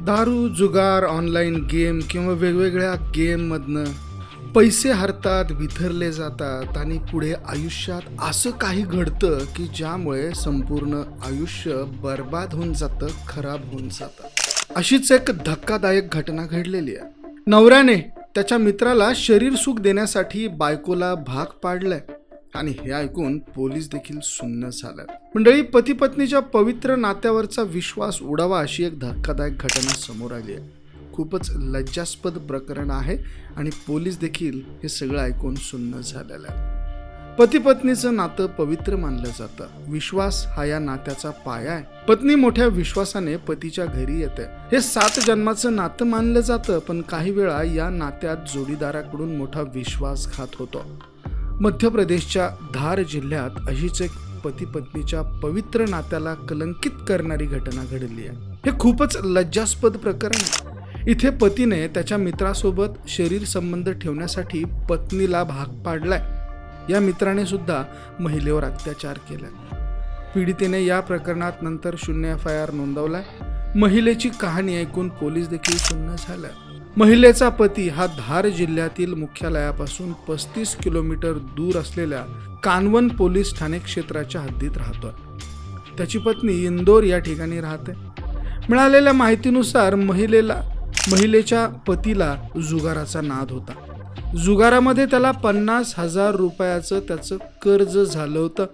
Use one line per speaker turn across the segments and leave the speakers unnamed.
दारू जुगार online game किंवा वेगवेगळ्या गेममधनं पैसे हरतात विथरले जातात आणि पुढे आयुष्यात असं काही घडतं की ज्यामुळे संपूर्ण आयुष्य बर्बाद होऊन जातं खराब होऊन जातं. अशीच एक धक्कादायक घटना घडलेली आहे. नवऱ्याने त्याच्या मित्राला शरीर सुख देण्यासाठी बायकोला भाग पाडलाय. आणि हे ऐकून पोलीस देखील सुन्न झाल्यात मंडळी पती पत्नीच्या पवित्र नात्यावरचा विश्वास उडावा अशी एक धक्कादायक घटना समोर आली आहे. खूपच लज्जास्पद प्रकरण आहे आणि पोलीस देखील हे सगळं ऐकून सुन्न झालेलं आहे पती पत्नीचं नातं पवित्र मानलं जातं. विश्वास हा या नात्याचा पाया आहे. पत्नी मोठ्या विश्वासाने पतीच्या घरी येते. हे सात जन्माचं नातं मानलं जातं पण काही वेळा या नात्यात जोडीदाराकडून मोठा विश्वासघात होतो. मध्य प्रदेशच्या धार जिल्ह्यात अशीच एक पती पत्नीच्या पवित्र नात्याला कलंकित करणारी घटना घडली आहे. हे खूपच लज्जास्पद प्रकरण आहे. इथे पतीने त्याच्या मित्रासोबत शरीर संबंध ठेवण्यासाठी पत्नीला भाग पाडलाय. या मित्राने सुद्धा महिलेवर अत्याचार केलाय. पीडितेने या प्रकरणात नंतर शून्य एफ आय आर नोंदवलाय. महिलेची कहाणी ऐकून पोलीस देखील शून्य झालाय महिलेचा पती हा धार जिल्ह्यातील मुख्यालयापासून पस्तीस किलोमीटर दूर असलेल्या कानवन पोलीस ठाणे क्षेत्राच्या हद्दीत राहतोय त्याची पत्नी इंदोर या ठिकाणी राहते. मिळालेल्या माहितीनुसार महिलेला महिलेच्या पतीला जुगाराचा नाद होता. जुगारामध्ये त्याला पन्नास हजार रुपयाचं त्याचं कर्ज झालं होतं.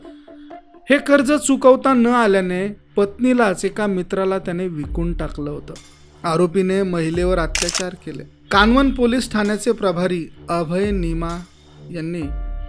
हे कर्ज चुकवता न आल्याने पत्नीलाच एका मित्राला त्याने विकून टाकलं होतं. आरोपीने महिलेवर अत्याचार केले. कानवन पोलीस ठाण्याचे प्रभारी अभय निमा यांनी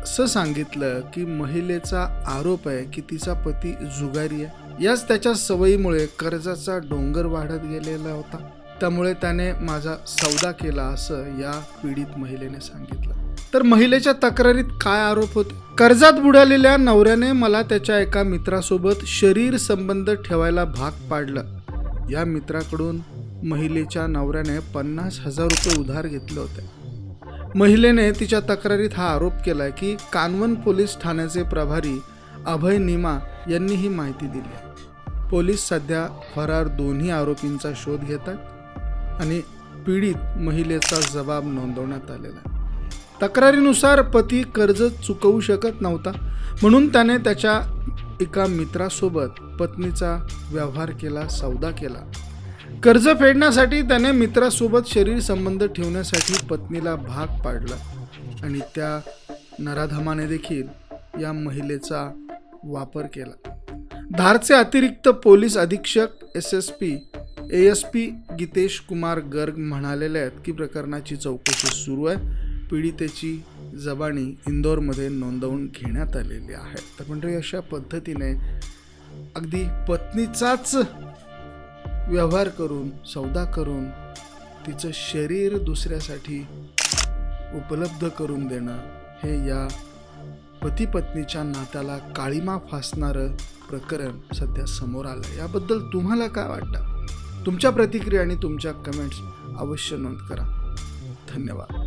असं सांगितलं की महिलेचा आरोप आहे की तिचा पती जुगारी आहे. याच त्याच्या सवयीमुळे कर्जाचा डोंगर वाढत गेलेला होता. त्यामुळे त्याने माझा सौदा केला असं या पीडित महिलेने सांगितलं. तर महिलेच्या तक्रारीत काय आरोप होते? कर्जात बुडालेल्या नवऱ्याने मला त्याच्या एका मित्रासोबत शरीर संबंध ठेवायला भाग पाडलं. या मित्राकडून महिलेच्या नवऱ्याने पन्नास हजार रुपये उधार घेतले होते. महिलेने तिच्या तक्रारीत हा आरोप केलाय की कानवन पोलीस ठाण्याचे प्रभारी अभय निमा यांनी ही माहिती दिली. पोलीस सध्या फरार दोन्ही आरोपींचा शोध घेतात आणि पीडित महिलेचा जबाब नोंदवण्यात आलेला आहे. तक्रारीनुसार पती कर्ज चुकवू शकत नव्हता म्हणून त्याने त्याच्या एका मित्रासोबत पत्नीचा व्यवहार केला सौदा केला. कर्ज फेडण्यासाठी त्याने मित्रासोबत शरीर संबंध ठेवण्यासाठी पत्नीला भाग पाडला. आणि त्या नराधमाने देखील या महिलेचा वापर केला. धारचे अतिरिक्त पोलीस अधीक्षक S S P A S P Gitesh Kumar Garg म्हणालेले आहेत की प्रकरणाची चौकशी सुरू आहे. पीडितेची जबानी इंदोरमध्ये नोंदवून घेण्यात आलेली आहे. तर मंडळी अशा पद्धतीने अगदी पत्नीचाच व्यवहार करून सौदा करून तिचं शरीर दुसऱ्यासाठी उपलब्ध करून देणं हे या पती पत्नीच्या नात्याला काळीमा फासणारं प्रकरण सध्या समोर आलं याबद्दल तुम्हाला काय वाटतं? तुमच्या प्रतिक्रिया आणि तुमच्या कमेंट्स अवश्य नोंद करा. धन्यवाद.